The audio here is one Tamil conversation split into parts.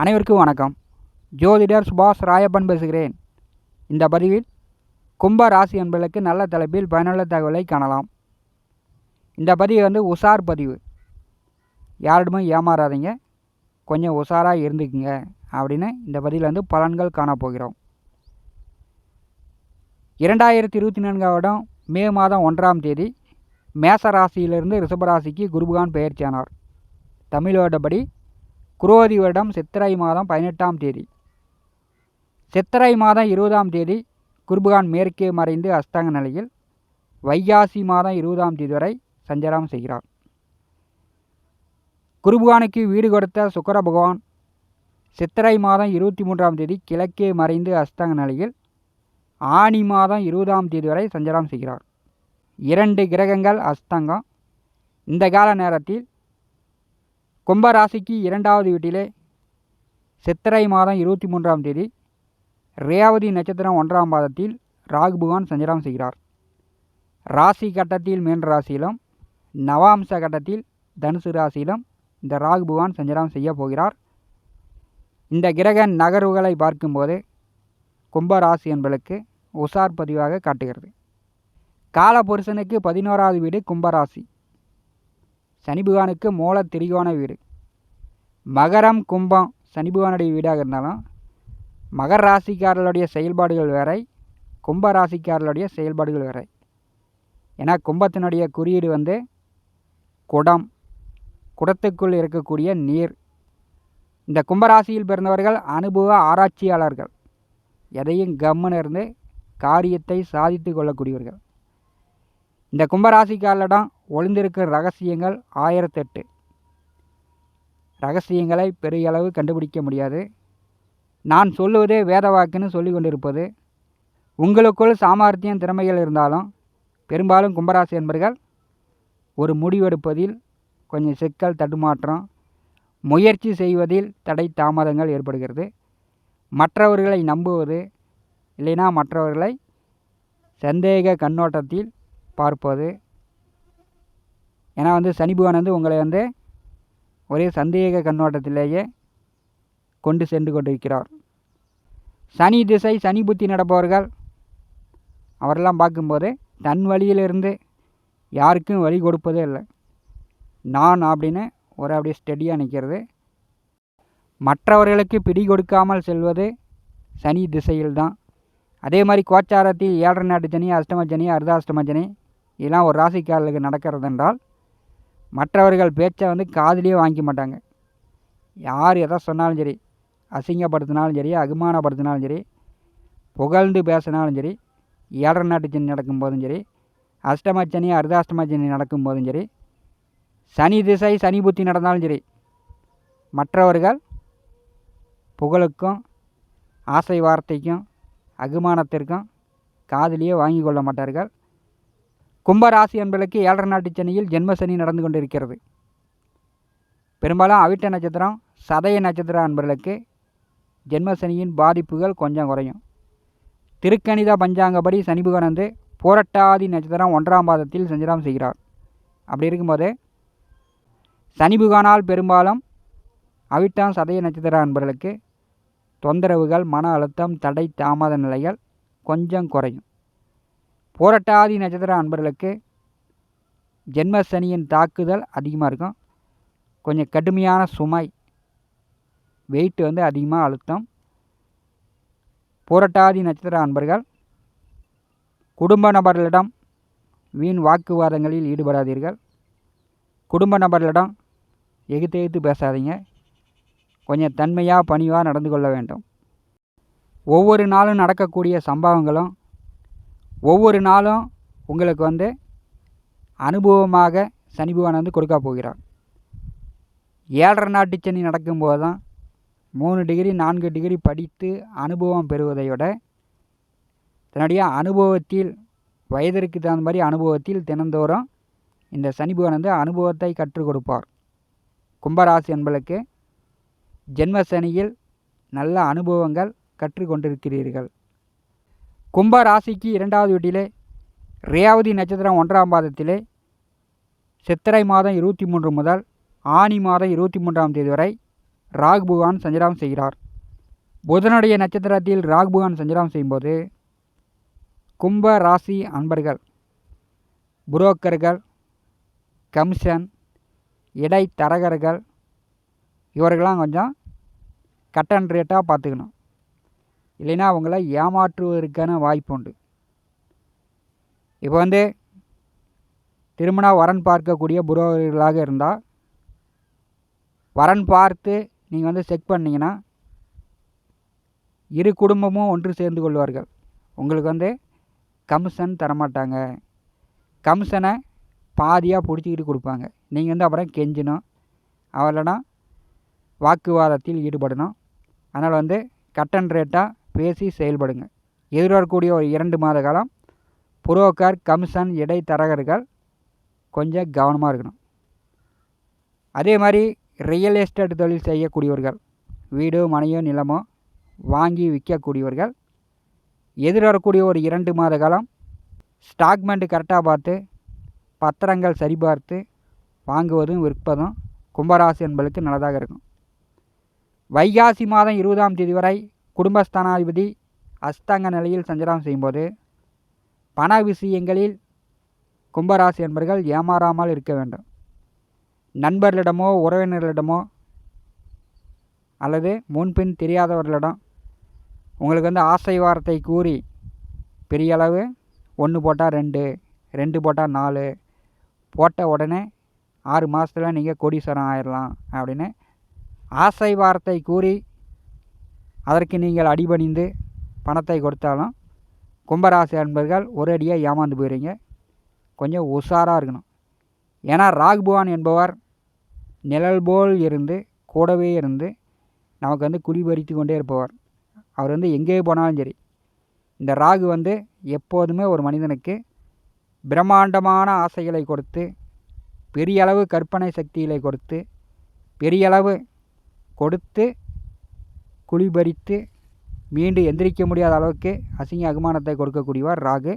அனைவருக்கும் வணக்கம். ஜோதிடர் சுபாஷ் ராயப்பன் பேசுகிறேன். இந்த பதிவில் கும்ப ராசி என்பதற்கு நல்ல தலைப்பில் பயனுள்ள தகவலை காணலாம். இந்த பதிவு வந்து உஷார் பதிவு. யாரிடமும் ஏமாறாதீங்க. கொஞ்சம் உஷாராக இருந்துக்குங்க அப்படின்னு இந்த பதிவில் வந்து பலன்கள் காணப்போகிறோம் இரண்டாயிரத்தி இருபத்தி நான்காம் வருடம் மே மாதம் ஒன்றாம் தேதி மேச ராசியிலிருந்து ரிஷபராசிக்கு குருபகான் பெயர்ச்சியானார். தமிழோடபடி குரோதி வருடம் சித்திரை மாதம் பதினெட்டாம் தேதி. சித்திரை மாதம் இருபதாம் தேதி குருபகான் மேற்கே மறைந்து அஸ்தங்க நிலையில் வைகாசி மாதம் இருபதாம் தேதி வரை சஞ்சாரம் செய்கிறார். குருபகானுக்கு வீடு கொடுத்த சுக்கர பகவான் சித்திரை மாதம் இருபத்தி மூன்றாம் தேதி கிழக்கே மறைந்து அஸ்தங்க நிலையில் ஆனி மாதம் இருபதாம் தேதி வரை சஞ்சாரம் செய்கிறார். இரண்டு கிரகங்கள் அஸ்தங்கம். இந்த கால நேரத்தில் கும்பராசிக்கு இரண்டாவது வீட்டிலே சித்திரை மாதம் இருபத்தி மூன்றாம் தேதி ரேவதி நட்சத்திரம் ஒன்றாம் பாதத்தில் ராகு பகவான் சஞ்சாரம் செய்கிறார். ராசி கட்டத்தில் மீன் ராசியிலும் நவாம்ச கட்டத்தில் தனுசு ராசியிலும் இந்த ராகு பகவான் சஞ்சாரம் செய்ய போகிறார். இந்த கிரக நகர்வுகளை பார்க்கும்போது கும்பராசி என்பதற்கு உசார் பதிவாக காட்டுகிறது. காலபுருஷனுக்கு பதினோராவது வீடு கும்பராசி சனி பகவானுக்கு மூல திரிகோண வீடு. மகரம் கும்பம் சனி பகவானுடைய வீடாக இருந்தாலும் மகர ராசிக்காரர்களுடைய செயல்பாடுகள் வேறை கும்ப ராசிக்காரர்களுடைய செயல்பாடுகள் வேறை. ஏன்னா கும்பத்தினுடைய குறியீடு வந்து குடம் குடத்துக்குள் இருக்கக்கூடிய நீர். இந்த கும்பராசியில் பிறந்தவர்கள் அனுபவ ஆராய்ச்சியாளர்கள். எதையும் கம்முன்னு இருந்து காரியத்தை சாதித்து கொள்ளக்கூடியவர்கள். இந்த கும்பராசிக்காரர்களிடம் ஒளிந்திருக்கிற ரகசியங்கள் ஆயிரத்தெட்டு. ரகசியங்களை பெரிய அளவு கண்டுபிடிக்க முடியாது. நான் சொல்லுவதே வேத வாக்குன்னு சொல்லி கொண்டிருப்பது உங்களுக்குள் சாமர்த்தியம் திறமைகள் இருந்தாலும் பெரும்பாலும் கும்பராசி என்பர்கள் ஒரு முடிவெடுப்பதில் கொஞ்சம் சிக்கல் தடுமாற்றம் முயற்சி செய்வதில் தடை தாமதங்கள் ஏற்படுகிறது. மற்றவர்களை நம்புவது இல்லைனா மற்றவர்களை சந்தேக கண்ணோட்டத்தில் பார்ப்பது ஏன்னா வந்து சனி பகவான் வந்து உங்களை வந்து ஒரே சந்தேக கண்ணோட்டத்திலேயே கொண்டு சென்று கொண்டிருக்கிறார். சனி திசை சனி புத்தி நடப்பவர்கள் அவரெல்லாம் பார்க்கும்போது தன் வழியிலிருந்து யாருக்கும் வழி கொடுப்பதே இல்லை. நான் அப்படின்னு ஒரு அப்படியே ஸ்டெடியாக நிற்கிறது மற்றவர்களுக்கு பிடி கொடுக்காமல் செல்வது சனி திசையில்தான் அதே மாதிரி கோச்சாரத்தில் ஏழரை நாட்டு சனி அஷ்டம சனி அர்த்தாஷ்டம சனி இதெல்லாம் ஒரு ராசிக்காரர்களுக்கு நடக்கிறது என்றால் மற்றவர்கள் பேச்சை வந்து காதுலேயே வாங்கிக்க மாட்டாங்க. யார் எதை சொன்னாலும் சரி அசிங்கப்படுத்தினாலும் சரி அகுமானப்படுத்தினாலும் சரி புகழ்ந்து பேசினாலும் சரி ஏழரை நாட்டு சனி நடக்கும்போதும் சரி அஷ்டம சனி அர்த்தாஷ்டம சனி நடக்கும்போதும் சரி சனி திசை சனி புத்தி நடந்தாலும் சரி மற்றவர்கள் புகழுக்கும் ஆசை வார்த்தைக்கும் அகுமானத்திற்கும் காதலியே வாங்கி கொள்ள மாட்டார்கள். கும்பராசி என்பதற்கு ஏழரை நாட்டு சனியில் ஜென்மசனி நடந்து கொண்டிருக்கிறது. பெரும்பாலும் அவிட்ட நட்சத்திரம் சதய நட்சத்திரம் என்பதற்கு ஜென்ம சனியின் பாதிப்புகள் கொஞ்சம் குறையும். திருக்கணித பஞ்சாங்கப்படி சனி பகவான் வந்து புரட்டாதி நட்சத்திரம் ஒன்றாம் பாதத்தில் சஞ்சாரம் செய்கிறார். அப்படி இருக்கும்போது சனி பெரும்பாலும் அவிட்டம் சதய நட்சத்திரம் அன்பர்களுக்கு தொந்தரவுகள் மன அழுத்தம் தடை தாமத நிலைகள் கொஞ்சம் குறையும். போராட்டாதி நட்சத்திர அன்பர்களுக்கு ஜென்ம சனியின் தாக்குதல் அதிகமாக இருக்கும். கொஞ்சம் கடுமையான சுமை வெயிட் வந்து அதிகமாக அழுத்தம். போராட்டாதி நட்சத்திர அன்பர்கள் குடும்ப நபர்களிடம் வீண் வாக்குவாதங்களில் ஈடுபடாதீர்கள். குடும்ப நபர்களிடம் எகுத்து எகுத்து பேசாதீங்க. கொஞ்சம் தன்மையாக பணிவாக நடந்து கொள்ள வேண்டும். ஒவ்வொரு நாளும் நடக்கக்கூடிய சம்பவங்களும் ஒவ்வொரு நாளும் உங்களுக்கு வந்து அனுபவமாக சனி பகவான் வந்து கொடுக்க போகிறார். ஏழரை நாட்டு சனி நடக்கும்போது தான் மூணு டிகிரி நான்கு டிகிரி படித்து அனுபவம் பெறுவதை விட தன்னுடைய அனுபவத்தில் வயதிற்கு தகுந்த மாதிரி அனுபவத்தில் தினந்தோறும் இந்த சனி பகவான் வந்து அனுபவத்தை கற்றுக் கொடுப்பார். கும்பராசி என்பதற்கு ஜென்ம சனியில் நல்ல அனுபவங்கள் கற்றுக்கொண்டிருக்கிறீர்கள் கும்ப ராசிக்கு இரண்டாவது வீட்டிலே ரேவதி நட்சத்திரம் ஒன்றாம் பாதத்திலே சித்திரை மாதம் இருபத்தி மூன்று முதல் ஆனி மாதம் இருபத்தி மூன்றாம் தேதி வரை ராகு பகவான் செய்கிறார். புதனுடைய நட்சத்திரத்தில் ராகு பகவான் சஞ்சாரம் செய்யும்போது கும்ப ராசி அன்பர்கள் புரோக்கர்கள் கமிஷன் இடைத்தரகர்கள் இவர்களெலாம் கொஞ்சம் கட் அண்ட் ரேட்டாக பார்த்துக்கணும். இல்லைன்னா அவங்கள ஏமாற்றுவதற்கான வாய்ப்பு உண்டு. இப்போ வந்து திருமண வரன் பார்க்கக்கூடிய புரோகர்களாக இருந்தால் வரன் பார்த்து நீங்கள் வந்து செக் பண்ணிங்கன்னா இரு குடும்பமும் ஒன்று சேர்ந்து கொள்வார்கள். உங்களுக்கு வந்து கமிஷன் தரமாட்டாங்க. கமிஷனை பாதியாக பிடிச்சிக்கிட்டு கொடுப்பாங்க. நீங்கள் வந்து அப்புறம் கெஞ்சணும். அவர்களா வாக்குவாதத்தில் ஈடுபடணும். அதனால் வந்து கட்டன் ரேட்டாக பேசி செயல்படுங்க. எதிர்வரக்கூடிய ஒரு இரண்டு மாத காலம் புரோக்கர் கமிஷன் இடைத்தரகர்கள் கொஞ்சம் கவனமாக இருக்கணும். அதே மாதிரி ரியல் எஸ்டேட் தொழில் செய்யக்கூடியவர்கள் வீடோ மனையோ நிலமோ வாங்கி விற்கக்கூடியவர்கள் எதிர்வரக்கூடிய ஒரு இரண்டு மாத காலம் ஸ்டாக்மெண்ட் கரெக்டாக பார்த்து பத்திரங்கள் சரிபார்த்து வாங்குவதும் விற்பதும் கும்பராசி என்பதுக்கு நல்லதாக இருக்கும். வைகாசி மாதம் இருபதாம் தேதி வரை குடும்பஸ்தானாதிபதி அஸ்தாங்க நிலையில் சஞ்சாரம் செய்யும்போது பண விஷயங்களில் கும்பராசி என்பர்கள் ஏமாறாமல் இருக்க வேண்டும். நண்பர்களிடமோ உறவினர்களிடமோ அல்லது முன்பின் தெரியாதவர்களிடம் உங்களுக்கு வந்து ஆசை வார்த்தை கூறி பெரிய அளவு ஒன்று போட்டால் ரெண்டு ரெண்டு போட்டால் நாலு போட்ட உடனே ஆறு மாதத்தில் நீங்கள் கோடீஸ்வரம் ஆயிடலாம் அப்படின்னு ஆசை வார்த்தை கூறி அதற்கு நீங்கள் அடிபணிந்து பணத்தை கொடுத்தாலும் கும்பராசி என்பவர்கள் ஒரு அடியாக ஏமாந்து போயிடுங்க கொஞ்சம் உஷாராக இருக்கணும். ஏன்னா ராகுபவான் என்பவர் நிழல் போல் இருந்து கூடவே இருந்து நமக்கு வந்து குடிபறித்து கொண்டே இருப்பவர். அவர் வந்து எங்கே போனாலும் சரி. இந்த ராகு வந்து எப்போதுமே ஒரு மனிதனுக்கு பிரம்மாண்டமான ஆசைகளை கொடுத்து பெரிய அளவு கற்பனை சக்திகளை கொடுத்து பெரிய அளவு கொடுத்து குளிபறித்து மீண்டு எந்திரிக்க முடியாத அளவுக்கு அசிங்க அகுமானத்தை கொடுக்கக்கூடியவர் ராகு.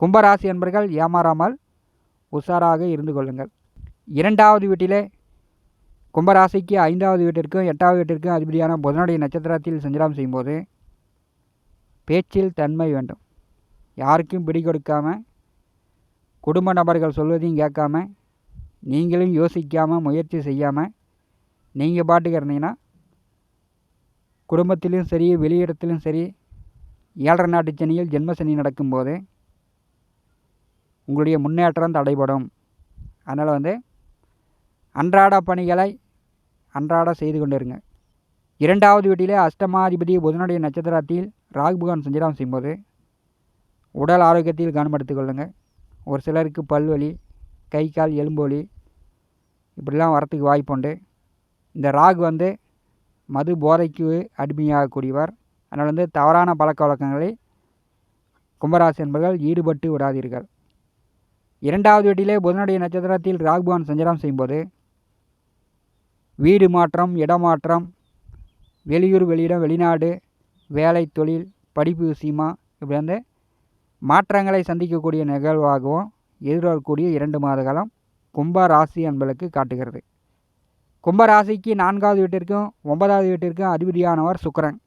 கும்பராசி என்பர்கள் ஏமாறாமல் உஷாராக இருந்து கொள்ளுங்கள். இரண்டாவது வீட்டிலே கும்பராசிக்கு ஐந்தாவது வீட்டிற்கும் எட்டாவது வீட்டிற்கும் அதிபதியான புதனுடைய நட்சத்திரத்தில் சஞ்சாரம் செய்யும்போது பேச்சில் தன்மை வேண்டும். யாருக்கும் பிடி கொடுக்காம குடும்ப நபர்கள் சொல்வதையும் கேட்காம நீங்களும் யோசிக்காமல் முயற்சி செய்யாமல் நீங்கள் பாட்டுக்கு இருந்தீங்கன்னா குடும்பத்திலும் சரி வெளியிடத்திலும் சரி ஏழரை நாட்டு சனியில் ஜென்மசனி நடக்கும்போது உங்களுடைய முன்னேற்றம் தடைபடும். அதனால் வந்து அன்றாட பணிகளை அன்றாட செய்து கொண்டிருங்க. இரண்டாவது வீட்டிலே அஷ்டமாதிபதி புதனுடைய நட்சத்திரத்தில் ராகுபகான் சஞ்சிடம் செய்யும்போது உடல் ஆரோக்கியத்தில் கவனப்படுத்திக் கொள்ளுங்கள் ஒரு சிலருக்கு பல்வலி கை கால் எலும்பு வலி இப்படிலாம் வரத்துக்கு வாய்ப்புண்டு இந்த ராகு வந்து மது போதைக்கு அடிமையாகக்கூடியவர். அதனால் வந்து தவறான பழக்க வழக்கங்களை கும்பராசி என்பவர்கள் ஈடுபட்டு விடாதீர்கள். இரண்டாவது வீட்டிலே புதனுடைய நட்சத்திரத்தில் ராகுபவான் சஞ்சாரம் செய்யும்போது வீடு மாற்றம் இடமாற்றம் வெளியூர் வெளியிடம் வெளிநாடு வேலை தொழில் படிப்பு விஷயமா இப்படி வந்து மாற்றங்களை சந்திக்கக்கூடிய நிகழ்வாகவும் எதிர்வரக்கூடிய இரண்டு மாத காலம் கும்ப ராசி என்பதற்கு காட்டுகிறது. கும்பராசிக்கு நான்காவது வீட்டிற்கும் ஒன்பதாவது வீட்டிற்கும் அதிபதியானவர் சுக்கரன்.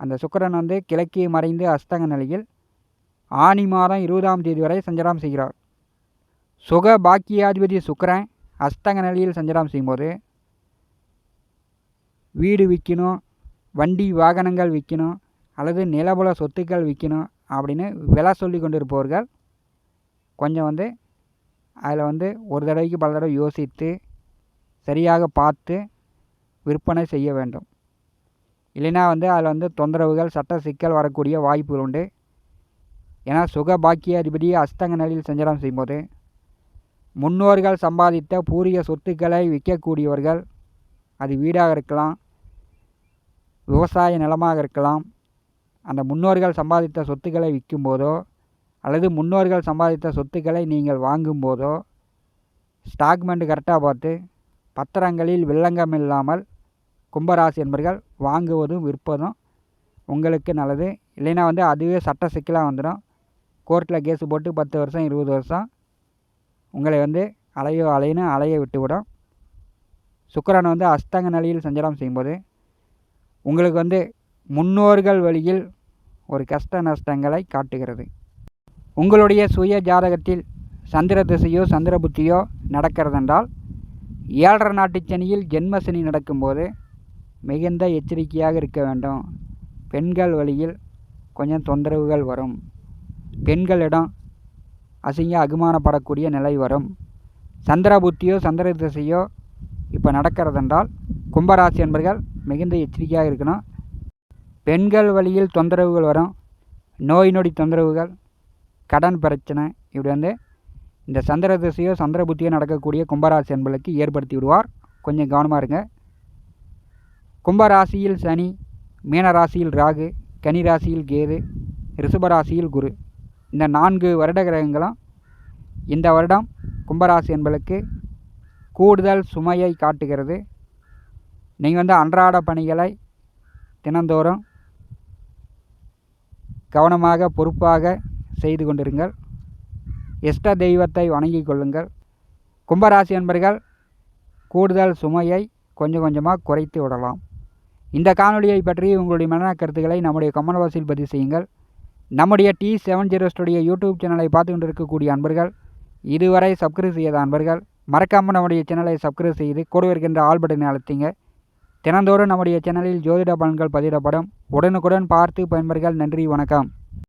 அந்த சுக்கரன் வந்து கிழக்கே மறைந்து அஸ்தங்க நிலையில் ஆனி மாதம் இருபதாம் தேதி வரை சஞ்சாரம் செய்கிறார். சுக பாக்கியாதிபதி சுக்கரன் அஸ்தங்க நிலையில் சஞ்சாரம் செய்யும்போது வீடு விற்கணும் வண்டி வாகனங்கள் விற்கணும் அல்லது நிலபுல சொத்துக்கள் விற்கணும் அப்படின்னு விலை சொல்லி கொண்டு இருப்பவர்கள் கொஞ்சம் வந்து அதில் வந்து ஒரு தடவைக்கு பல தடவை யோசித்து சரியாக பார்த்து விற்பனை செய்ய வேண்டும். இல்லைன்னா வந்து அதில் வந்து தொந்தரவுகள் சட்ட சிக்கல் வரக்கூடிய வாய்ப்புகள் உண்டு. ஏன்னா சுக பாக்கிய அதிபதி அஸ்தங்க நிலையில் சஞ்சாரம் செய்யும்போது முன்னோர்கள் சம்பாதித்த பூரிய சொத்துக்களை விற்கக்கூடியவர்கள் அது வீடாக இருக்கலாம் விவசாய நிலமாக இருக்கலாம் அந்த முன்னோர்கள் சம்பாதித்த சொத்துக்களை விற்கும்போதோ அல்லது முன்னோர்கள் சம்பாதித்த சொத்துக்களை நீங்கள் வாங்கும்போதோ ஸ்டாக்மெண்ட் கரெக்டாக பார்த்து பத்திரங்களில் வில்லங்கம் இல்லாமல் கும்பராசி என்பர்கள் வாங்குவதும் விற்பதும் உங்களுக்கு நல்லது. இல்லைன்னா வந்து அதுவே சட்ட சிக்கலாக வந்துடும் கோர்ட்டில் கேஸு போட்டு பத்து வருஷம் இருபது வருஷம் உங்களை வந்து அலையோ அலையின்னு அலைய விட்டுவிடும். சுக்கரன் வந்து அஸ்தங்க நிலையில் சஞ்சாரம் செய்யும்போது உங்களுக்கு வந்து முன்னோர்கள் வழியில் ஒரு கஷ்ட நஷ்டங்களை காட்டுகிறது. உங்களுடைய சுய ஜாதகத்தில் சந்திர திசையோ சந்திர புத்தியோ நடக்கிறதென்றால் ஏழரை நாட்டு சனியில் ஜென்ம சனி நடக்கும்போது மிகுந்த எச்சரிக்கையாக இருக்க வேண்டும். பெண்கள் வழியில் கொஞ்சம் தொந்தரவுகள் வரும். பெண்களிடம் அசிங்க அகுமானப்படக்கூடிய நிலை வரும். சந்திர புத்தியோ சந்திர திசையோ இப்போ நடக்கிறதென்றால் கும்பராசி என்பர்கள் மிகுந்த எச்சரிக்கையாக இருக்கணும். பெண்கள் வழியில் தொந்தரவுகள் வரும். நோய் நொடி தொந்தரவுகள் கடன் பிரச்சனை இப்படி வந்து இந்த சந்திர திசையோ சந்திர புத்தியோ நடக்கக்கூடிய கும்பராசி என்பதற்கு ஏற்படுத்தி விடுவார். கொஞ்சம் கவனமாக இருங்க. கும்பராசியில் சனி மீனராசியில் ராகு கனி ராசியில் கேது ரிஷபராசியில் குரு. இந்த நான்கு வருட கிரகங்களும் இந்த வருடம் கும்பராசி என்பளுக்கு கூடுதல் சுமையை காட்டுகிறது. நீங்கள் வந்து அன்றாட பணிகளை தினந்தோறும் கவனமாக பொறுப்பாக செய்து கொண்டிருங்கள். இஷ்ட தெய்வத்தை வணங்கிக் கொள்ளுங்கள். கும்பராசி என்பர்கள் கூடுதல் சுமையை கொஞ்சம் கொஞ்சமாக குறைத்து விடலாம். இந்த காணொலியை பற்றி உங்களுடைய மன கருத்துக்களை நம்முடைய கமெண்ட் பாக்ஸில் பதிவு செய்யுங்கள். நம்முடைய T seven zero studio YouTube சேனலை பார்த்து கொண்டிருக்கக்கூடிய அன்பர்கள் இதுவரை சப்ஸ்கிரைப் செய்யாத அன்பர்கள் மறக்காமல் நம்முடைய சேனலை சப்ஸ்கிரைப் செய்து கூட இருக்கின்ற ஆல் பட்டனை அழுத்திங்க. தினந்தோறும் நம்முடைய சேனலில் ஜோதிட பலன்கள் பதிவிடப்படும். உடனுக்குடன் பார்த்து பயன்பர்கள் நன்றி வணக்கம்.